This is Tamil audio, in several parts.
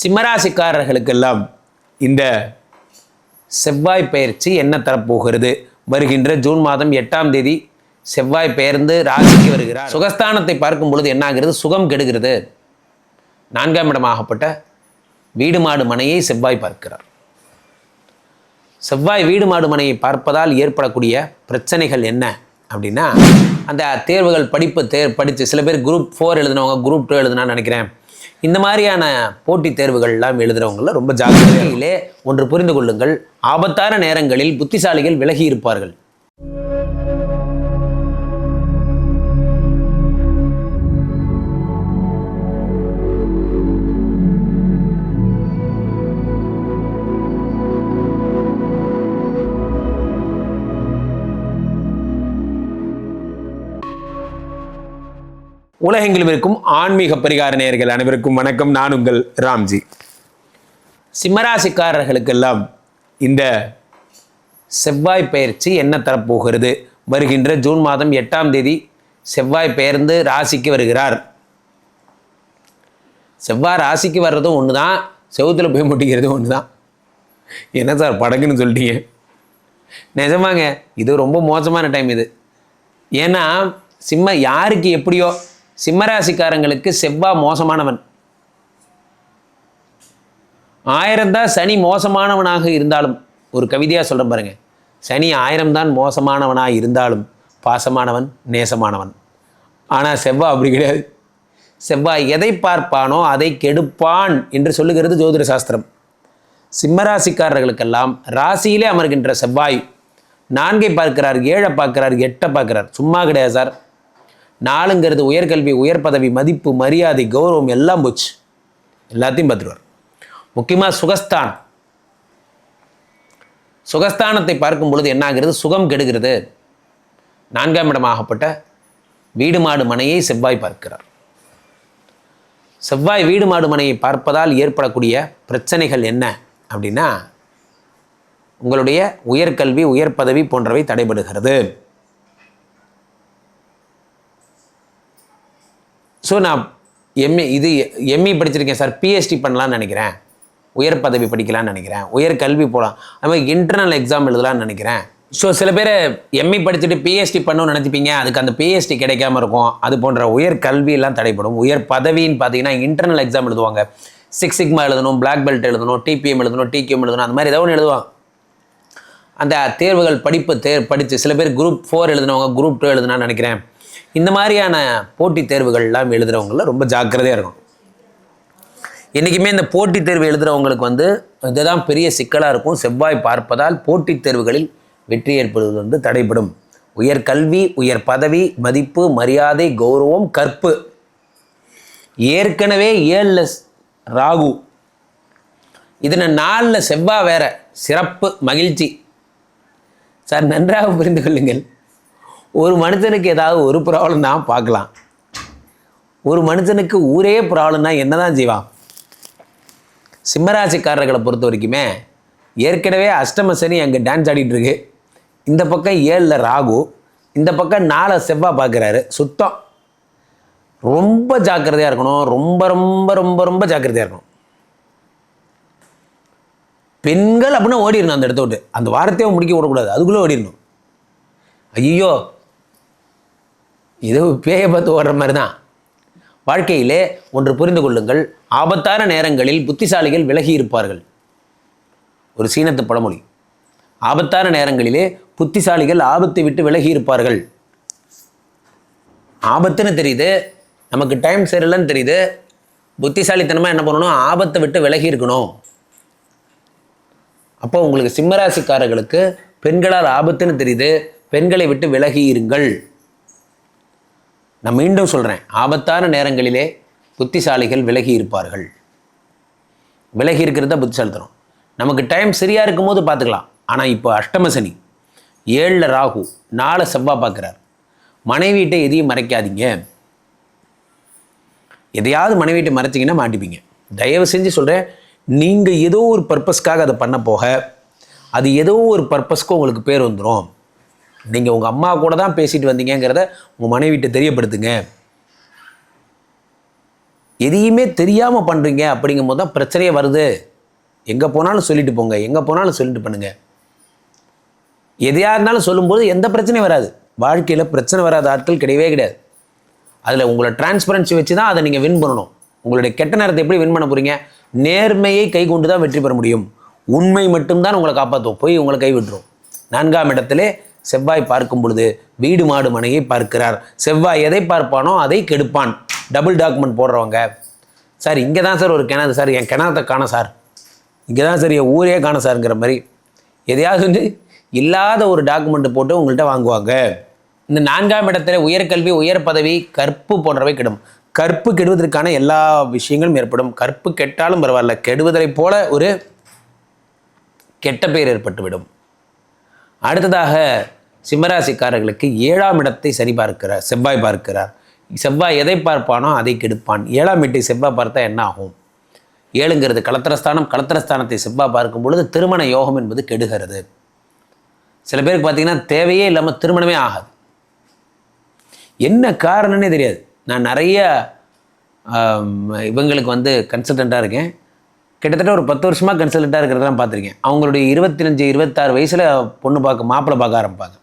சிம்மராசிக்காரர்களுக்கெல்லாம் இந்த செவ்வாய் பெயர்ச்சி என்ன தரப்போகிறது? வருகின்ற ஜூன் மாதம் எட்டாம் தேதி செவ்வாய் பெயர்ந்து ராசிக்கு வருகிறார். சுகஸ்தானத்தை பார்க்கும் பொழுது என்ன ஆகிறது? சுகம் கெடுகிறது. நான்காம் இடமாகப்பட்ட வீடு மாடு மனையை செவ்வாய் பார்க்கிறார். செவ்வாய் வீடு மாடு மனையை பார்ப்பதால் ஏற்படக்கூடிய பிரச்சனைகள் என்ன அப்படின்னா அந்த தேர்வுகள் படிப்பு தேர் படித்து சில பேர் குரூப் ஃபோர் எழுதினவங்க குரூப் டூ எழுதுனான்னு நினைக்கிறேன். இந்த மாதிரியான போட்டித் தேர்வுகள்லாம் எழுதுறவங்கள ரொம்ப ஜாக்கிரதையிலே ஒன்று புரிந்து கொள்ளுங்கள். ஆபத்தான நேரங்களில் புத்திசாலிகள் விலகி இருப்பார்கள். உலகெங்கிலும் இருக்கும் ஆன்மீக பரிகார நேயர்கள் அனைவருக்கும் வணக்கம். நான் உங்கள் ராம்ஜி. சிம்மராசிக்காரர்களுக்கெல்லாம் இந்த செவ்வாய் பெயர்ச்சி என்ன தரப்போகிறது? வருகின்ற ஜூன் மாதம் எட்டாம் தேதி செவ்வாய் பெயர்ந்து ராசிக்கு வருகிறார். செவ்வாய் ராசிக்கு வர்றதும் ஒன்று தான் செவத்தில் போய் முட்டிக்கிறதும் ஒன்று தான் என்ன சார் படகுன்னு சொல்லிட்டீங்க? நிஜமாங்க இது ரொம்ப மோசமான டைம் இது. ஏன்னா சிம்ம யாருக்கு எப்படியோ சிம்மராசிக்காரங்களுக்கு செவ்வாய் மோசமானவன். ஆயிரம் தான் சனி மோசமானவனாக இருந்தாலும் ஒரு கவிதையாக சொல்கிறேன் பாருங்க. சனி ஆயிரம் தான் மோசமானவனாக இருந்தாலும் பாசமானவன் நேசமானவன். ஆனால் செவ்வாய் அப்படி கிடையாது. செவ்வாய் எதை பார்ப்பானோ அதை கெடுப்பான் என்று சொல்லுகிறது ஜோதிட சாஸ்திரம். சிம்மராசிக்காரர்களுக்கெல்லாம் ராசியிலே அமர்கின்ற செவ்வாய் நான்கை பார்க்கிறார் ஏழை பார்க்கிறார் எட்டை பார்க்கிறார். சும்மா கிடையாது சார். நாளுங்கிறது உயர்கல்வி உயர் பதவி மதிப்பு மரியாதை கௌரவம் எல்லாம் போச்சு. எல்லாத்தையும் பார்த்துருவார். முக்கியமாக சுகஸ்தான் சுகஸ்தானத்தை பார்க்கும் பொழுது என்ன ஆகிறது சுகம் கெடுகிறது. நான்காம் இடமாகப்பட்ட வீடு மாடு மனையை செவ்வாய் பார்க்கிறார். செவ்வாய் வீடு மாடு மனையை பார்ப்பதால் ஏற்படக்கூடிய பிரச்சனைகள் என்ன அப்படின்னா உங்களுடைய உயர்கல்வி உயர் பதவி போன்றவை தடைபடுகிறது. ஸோ நான் எம்ஏ இது எம்இ படிச்சிருக்கேன் சார். பிஹெச்டி பண்ணலான்னு நினைக்கிறேன். உயர் பதவி படிக்கலாம்னு நினைக்கிறேன். உயர் கல்வி போகலாம் அது மாதிரி இன்டர்னல் எக்ஸாம் எழுதலாம்னு நினைக்கிறேன். ஸோ சில பேர் எம்இ படிச்சுட்டு பிஹெச்டி பண்ணணும்னு நினச்சிப்பீங்க அதுக்கு அந்த பிஹெச்டி கிடைக்காம இருக்கும். அது போன்ற உயர் கல்வியெல்லாம் தடைப்படும் உயர் பதவின்னு பார்த்தீங்கன்னா இன்டர்னல் எக்ஸாம் எழுதுவாங்க. சிக்ஸ் சிக்மா எழுதணும் பிளாக் பெல்ட் எழுதணும் டிபிஎம் எழுதணும் டிகிஎம் எழுதணும் அந்த மாதிரி ஏதோ ஒன்று எழுதுவாங்க. அந்த தேர்வுகள் படிப்பு தேர் படித்து சில பேர் குரூப் ஃபோர் எழுதினவங்க குரூப் டூ எழுதுனான்னு நினைக்கிறேன். இந்த மாதிரியான போட்டித் தேர்வுகள்லாம் எழுதுகிறவங்கள ரொம்ப ஜாக்கிரதையாக இருக்கும் என்றைக்குமே இந்த போட்டித் தேர்வு எழுதுகிறவங்களுக்கு வந்து இதுதான் பெரிய சிக்கலாக இருக்கும். செவ்வாய் பார்ப்பதால் போட்டித் தேர்வுகளில் வெற்றி ஏற்படுவது வந்து தடைப்படும் உயர் கல்வி உயர் பதவி மதிப்பு மரியாதை கௌரவம் கற்பு. ஏற்கனவே ஏழில் ராகு. இதில் நாலில் செவ்வாய் வேற. சிறப்பு மகிழ்ச்சி. சார் நன்றாக புரிந்து கொள்ளுங்கள். ஒரு மனுஷனுக்கு ஏதாவது ஒரு ப்ராப்ளம் தான் பார்க்கலாம். ஒரு மனுஷனுக்கு ஊரே ப்ராப்ளம்னா என்ன தான் செய்வான்? சிம்மராசிக்காரர்களை பொறுத்த வரைக்குமே ஏற்கனவே அஷ்டம சனி அங்கே டான்ஸ் ஆடிட்டு இருக்கு. இந்த பக்கம் ஏழில் ராகு இந்த பக்கம் நாலு செவ்வாய் பார்க்குறாரு சுத்தம். ரொம்ப ஜாக்கிரதையாக இருக்கணும். ரொம்ப ரொம்ப ரொம்ப ரொம்ப ஜாக்கிரதையாக இருக்கணும். பெண்கள் அப்படின்னா ஓடிடணும் அந்த இடத்த விட்டு. அந்த வாரத்தையும் முடிக்க விடக்கூடாது. அதுக்குள்ளே ஓடிடணும். ஐயோ இது பேயை பார்த்து ஓடுற மாதிரி தான் வாழ்க்கையிலே ஒன்று புரிந்து கொள்ளுங்கள். ஆபத்தான நேரங்களில் புத்திசாலிகள் விலகி இருப்பார்கள். ஒரு சீனத்து பழமொழி. ஆபத்தான நேரங்களிலே புத்திசாலிகள் ஆபத்தை விட்டு விலகி இருப்பார்கள். ஆபத்துன்னு தெரியுது. நமக்கு டைம் சரியில்லைன்னு தெரியுது. புத்திசாலித்தனமாக என்ன பண்ணணும்? ஆபத்தை விட்டு விலகி இருக்கணும். அப்போ உங்களுக்கு சிம்மராசிக்காரர்களுக்கு பெண்களால் ஆபத்துன்னு தெரியுது. பெண்களை விட்டு விலகி இருங்கள். நான் மீண்டும் சொல்கிறேன் ஆபத்தான நேரங்களிலே புத்திசாலிகள் விலகி இருப்பார்கள். விலகி இருக்கிறத புத்திசாலித்தனம். நமக்கு டைம் சரியாக இருக்கும்போது பார்த்துக்கலாம். ஆனால் இப்போ அஷ்டம சனி ஏழில் ராகு நாலு செவ்வாய் பார்க்குறார். மனைவியிட்ட எதையும் மறைக்காதீங்க. எதையாவது மனைவியிட்ட மறைச்சிங்கன்னா மாட்டிப்பீங்க. தயவு செஞ்சு சொல்கிறேன் நீங்கள் ஏதோ ஒரு பர்பஸ்க்காக அதை பண்ண போக அது ஏதோ ஒரு பர்பஸ்க்கு உங்களுக்கு பேர் வந்துடும் நீங்கள் உங்கள் அம்மா கூட தான் பேசிட்டு வந்தீங்கிறத உங்கள் மனைவிட்ட தெரியப்படுத்துங்க. எதையுமே தெரியாமல் பண்ணுறீங்க அப்படிங்கும் போது தான் பிரச்சனையே வருது. எங்கே போனாலும் சொல்லிட்டு போங்க எங்கே போனாலும் சொல்லிட்டு பண்ணுங்கள் எதையாக இருந்தாலும் சொல்லும்போது எந்த பிரச்சனையும் வராது. வாழ்க்கையில் பிரச்சனை வராத ஆட்கள் கிடையவே கிடையாது. அதில் உங்களை டிரான்ஸ்பரன்சி வச்சு தான் அதை நீங்கள் வின் பண்ணணும். உங்களுடைய கெட்ட நேரத்தை எப்படி வின் பண்ண போகிறீங்க நேர்மையை கை கொண்டு தான் வெற்றி பெற முடியும். உண்மை மட்டும்தான் உங்களை காப்பாற்றும் போய் உங்களை கை விட்டுரும். நான்காம் இடத்திலே செவ்வாய் பார்க்கும் பொழுது வீடு மாடு மனையை பார்க்கிறார். செவ்வாய் எதை பார்ப்பானோ அதை கெடுப்பான். டபுள் டாக்குமெண்ட் போடுறவங்க. சார் இங்கே தான் சார் ஒரு கிணறு. சார் என் கிணத்தை காண சார். இங்கே தான் சார் என் ஊரே காண சார்ங்கிற மாதிரி. எதையாவது வந்து இல்லாத ஒரு டாக்குமெண்ட் போட்டு உங்கள்கிட்ட வாங்குவாங்க. இந்த நான்காம் இடத்துல உயர்கல்வி உயர் பதவி கற்பு போன்றவை கெடும். கற்பு கெடுவதற்கான எல்லா விஷயங்களும் ஏற்படும். கற்பு கெட்டாலும் பரவாயில்ல. கெடுவதைப் போல ஒரு கெட்ட பெயர் ஏற்பட்டுவிடும். அடுத்ததாக சிம்மராசிக்காரர்களுக்கு ஏழாம் இடத்தை சரி பார்க்கிறார் செவ்வாய் பார்க்கிறார். செவ்வாய் எதை பார்ப்பானோ அதை கெடுப்பான். ஏழாம் வீட்டை செவ்வாய் பார்த்தா என்ன ஆகும்? ஏழுங்கிறது கலத்திரஸ்தானம். கலத்திரஸ்தானத்தை செவ்வாய் பார்க்கும் பொழுது திருமண யோகம் என்பது கெடுகிறது. சில பேருக்கு பார்த்தீங்கன்னா தேவையே இல்லாமல் திருமணமே ஆகாது. என்ன காரணம்னே தெரியாது. நான் நிறைய இவங்களுக்கு வந்து கன்சல்டண்ட்டாக இருக்கேன். கிட்டத்தட்ட ஒரு பத்து வருஷமாக கன்சல்டண்ட்டாக இருக்கிறதெல்லாம் பார்த்துருக்கேன். அவங்களுடைய இருபத்தஞ்சு இருபத்தாறு வயசில் பொண்ணு பார்க்க மாப்பிள்ளை பார்க்க ஆரம்பிப்பாங்க.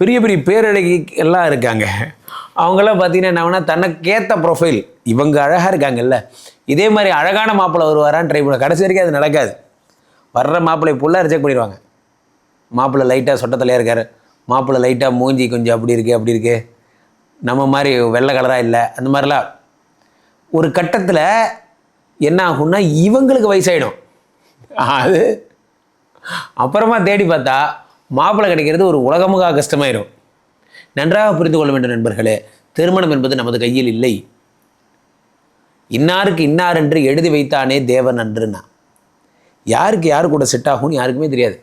பெரிய பெரிய பேரழகி எல்லாம் இருக்காங்க. அவங்களாம் பார்த்தீங்கன்னா என்ன ஆகுனா தனக்கேற்ற ப்ரொஃபைல் இவங்க அழகாக இருக்காங்கல்ல. இதே மாதிரி அழகான மாப்பிள்ளை வருவாரான்னு ட்ரை பண்ண கடைசி வரைக்கும் அது நடக்காது. வர்ற மாப்பிள்ளை ஃபுல்லாக ரிஜெக்ட் பண்ணிடுவாங்க. மாப்பிள்ளை லைட்டாக சொட்டத்தலையாக இருக்கார். மாப்பிள்ளை லைட்டாக மூஞ்சி கொஞ்சம் அப்படி இருக்குது அப்படி இருக்குது நம்ம மாதிரி வெள்ளை கலராக இல்லை. அந்த மாதிரிலாம் ஒரு கட்டத்தில் என்ன ஆகும்னா இவங்களுக்கு வயசாயிடும். அது அப்புறமா தேடி பார்த்தா மாப்பிள்ளை கிடைக்கிறது ஒரு உலகமுக கஷ்டமாயிடும் நன்றாக புரிந்து கொள்ள வேண்டும் நண்பர்களே திருமணம் என்பது நமது கையில் இல்லை. இன்னாருக்கு இன்னார் என்று எழுதி வைத்தானே தேவன் அன்றுனா யாருக்கு யார் கூட செட் ஆகும்னு யாருக்குமே தெரியாது.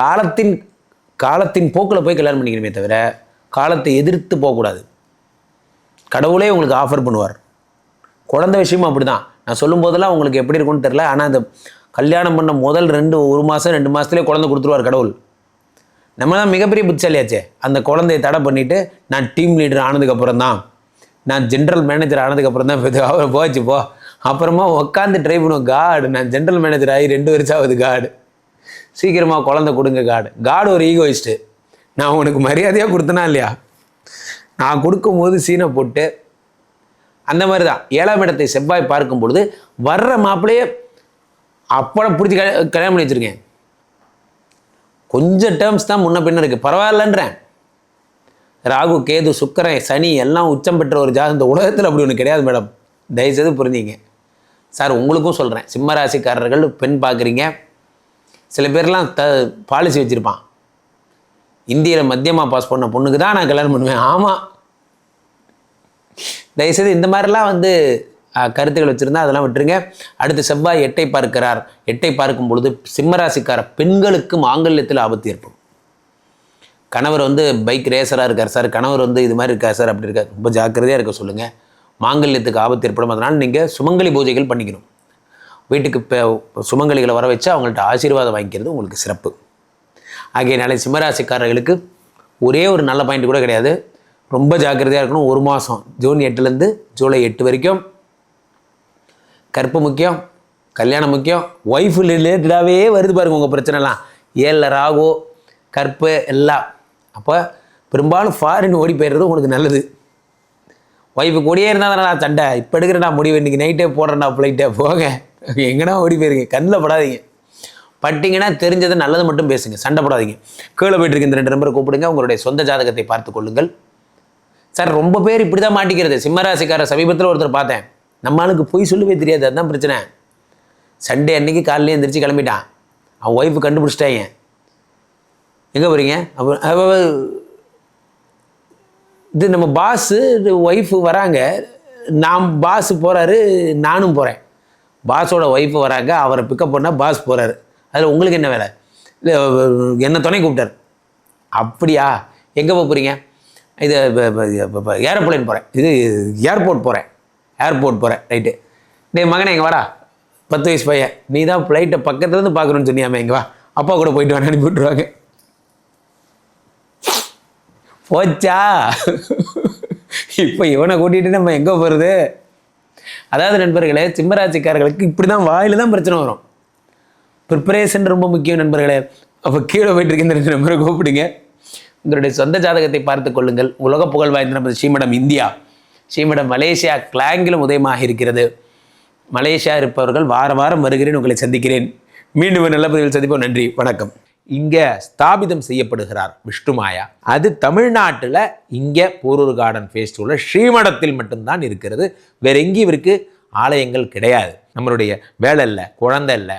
காலத்தின் காலத்தின் போக்கில் போய் கல்யாணம் பண்ணிக்கணுமே தவிர காலத்தை எதிர்த்து போகக்கூடாது. கடவுளே உங்களுக்கு ஆஃபர் பண்ணுவார். குழந்தை விஷயமும் அப்படி தான் நான் சொல்லும் போதெல்லாம் உங்களுக்கு எப்படி இருக்கும்னு தெரில ஆனால் அந்த கல்யாணம் பண்ண முதல் ரெண்டு ஒரு மாதம் ரெண்டு மாதத்துலேயே குழந்தை கொடுத்துருவார் கடவுள். நம்ம தான் மிகப்பெரிய புத்திசாலியாச்சே. அந்த குழந்தைய தடை பண்ணிவிட்டு நான் டீம் லீடர் ஆனதுக்கப்புறம் தான் நான் ஜென்ரல் மேனேஜர் ஆனதுக்கப்புறம் தான் இப்போ அவர் போச்சு போ. அப்புறமா உட்காந்து ட்ரை பண்ணுவோம். காடு நான் ஜென்ரல் மேனேஜர் ஆகி ரெண்டு வருஷம் ஆகுது காடு சீக்கிரமாக குழந்தை கொடுங்க காடு காடு ஒரு ஈகோயிஸ்ட்டு நான் உனக்கு மரியாதையாக கொடுத்தனா இல்லையா? நான் கொடுக்கும்போது சீனை போட்டு அந்த மாதிரி தான் ஏழாம் இடத்தை செவ்வாய் பார்க்கும் பொழுது வர்ற மாப்பிள்ளையே அப்படம் பிடிச்சி கல்யா- கல்யாணம் பண்ணி வச்சுருக்கேன். கொஞ்சம் டேர்ம்ஸ் தான் முன்ன பின்ன இருக்குது பரவாயில்லன்றேன். ராகு கேது சுக்கரன் சனி எல்லாம் உச்சம் பெற்ற ஒரு ஜாதகம். இந்த உலகத்தில் அப்படி ஒன்று கிடையாது மேடம். தயவுசெய்து புரிஞ்சிங்க சார் உங்களுக்கும் சொல்கிறேன் சிம்மராசிக்காரர்கள் பெண் பார்க்குறீங்க. சில பேர்லாம் த பாலிசி வச்சுருப்பான். இந்தியில் மத்தியமாக பாஸ் பண்ண பொண்ணுக்கு தான் நான் கல்யாணம் பண்ணுவேன். ஆமாம் தயவுசெய்து இந்த மாதிரிலாம் வந்து கருத்துக்கள் வச்சுருந்தா அதெல்லாம் விட்டுருங்க. அடுத்து செவ்வாய் எட்டை பார்க்கிறார். எட்டை பார்க்கும் பொழுது சிம்மராசிக்கார பெண்களுக்கு ஆங்கல்யத்தில் ஆபத்து ஏற்படும். கணவர் வந்து பைக் ரேசராக இருக்கார் சார். கணவர் வந்து இது மாதிரி இருக்கார் சார். அப்படி இருக்கார். ரொம்ப ஜாக்கிரதையாக இருக்க சொல்லுங்கள் மாங்கல்யத்துக்கு ஆபத்து ஏற்படும். அதனால் நீங்கள் சுமங்கலி பூஜைகள் பண்ணிக்கணும். வீட்டுக்கு இப்போ சுமங்கலிகளை வர வச்சு அவங்கள்ட்ட ஆசீர்வாதம் வாங்கிக்கிறது உங்களுக்கு சிறப்பு. ஆகையனால சிம்மராசிக்காரர்களுக்கு ஒரே ஒரு நல்ல பாயிண்ட் கூட கிடையாது. ரொம்ப ஜாக்கிரதையாக இருக்கணும். ஒரு மாதம் ஜூன் எட்டுலேருந்து ஜூலை எட்டு வரைக்கும். கற்பு முக்கியம் கல்யாணம் முக்கியம். ஒய்ஃப் ரிலேட்டடாகவே வருது பாருங்க உங்கள் பிரச்சனைலாம். ஏழில் ராகு கற்பு எல்லாம். அப்போ பெரும்பாலும் ஃபாரின் ஓடி போயிடுறது உங்களுக்கு நல்லது. ஒய்ஃபு கூடயே இருந்தால் தானே நான் சண்டை. இப்போ எடுக்கிறேன் நான் முடிவு இன்றைக்கி நைட்டே போடுறேன்டா ஃப்ளைட்டே போங்க. எங்கன்னா ஓடி போயிருங்க கண்ணில் படாதீங்க. பட்டிங்கன்னா தெரிஞ்சதை நல்லது மட்டும் பேசுங்க. சண்டை போடாதீங்க. கீழே போயிட்டு இருக்க இந்த ரெண்டு நம்பரை கூப்பிடுங்க. உங்களுடைய சொந்த ஜாதகத்தை பார்த்து கொள்ளுங்கள். சார் ரொம்ப பேர் இப்படி தான் மாட்டிக்கிறது. சிம்மராசிக்கார சமீபத்தில் ஒருத்தர் பார்த்தேன். நம்ம ஆளுக்கு பொய் சொல்லவே தெரியாது அதுதான் பிரச்சனை. சண்டே அன்னைக்கு காலையிலே எந்திரிச்சு கிளம்பிட்டான். அவன் ஒய்ஃபு கண்டுபிடிச்சிட்டாங்க எங்கே போகிறீங்க அப்போ இது நம்ம பாஸு ஒய்ஃபு வராங்க. நான் பாஸ் போகிறாரு நானும் போகிறேன் பாஸோட ஒய்ஃபு வராங்க அவரை பிக்கப் பண்ணால் பாஸ் போகிறாரு அதில் உங்களுக்கு என்ன வேலை? இல்லை என்ன துணை கூப்பிட்டார்? அப்படியா? எங்கே போக போகிறீங்க இது ஏரோப்ளைன் போகிறேன் இது ஏர்போர்ட் போகிறேன் ஏர்போர்ட் போகிறேன் ரைட்டு டே மகனே இங்கே வாடா. பத்து வயசு பையன். நீ தான் ஃப்ளைட்டை பக்கத்துலேருந்து பார்க்கணுன்னு சொன்னியாமே இங்கே வா. அப்பா கூட போயிட்டு வான்னு அனுப்பி விட்ருவாங்க போச்சா? இப்போ இவனை கூட்டிகிட்டு நம்ம எங்கே போகிறது அதாவது நண்பர்களே சிம்மராசிக்காரர்களுக்கு இப்படி தான் வாயில் தான் பிரச்சனை வரும். ப்ரிப்பரேஷன் ரொம்ப முக்கியம் நண்பர்களே. அப்போ கீழே போயிட்டு இருக்க இந்த நண்பரை நம்பரை கூப்பிடுங்க. உங்களுடைய சொந்த ஜாதகத்தை பார்த்து கொள்ளுங்கள். உலக புகழ் வாய்ந்த நமது ஸ்ரீமடம் இந்தியா. ஸ்ரீமடம் மலேசியா கிளாங்கிலும் உதயமாக இருக்கிறது. மலேசியா இருப்பவர்கள் வார வாரம் வருகிறேன் உங்களை சந்திக்கிறேன். மீண்டும் ஒரு நல்ல பதிவில் சந்திப்போம். நன்றி வணக்கம். இங்கே ஸ்தாபிதம் செய்யப்படுகிறார் விஷ்ணுமாயா அது தமிழ்நாட்டில் இங்கே போரூர் கார்டன் ஃபேஸ்டிவலில் உள்ள ஸ்ரீமடத்தில் மட்டும்தான் இருக்கிறது. வேற எங்கேயும் இவருக்கு ஆலயங்கள் கிடையாது. நம்மளுடைய வேலை இல்லை குழந்தை இல்லை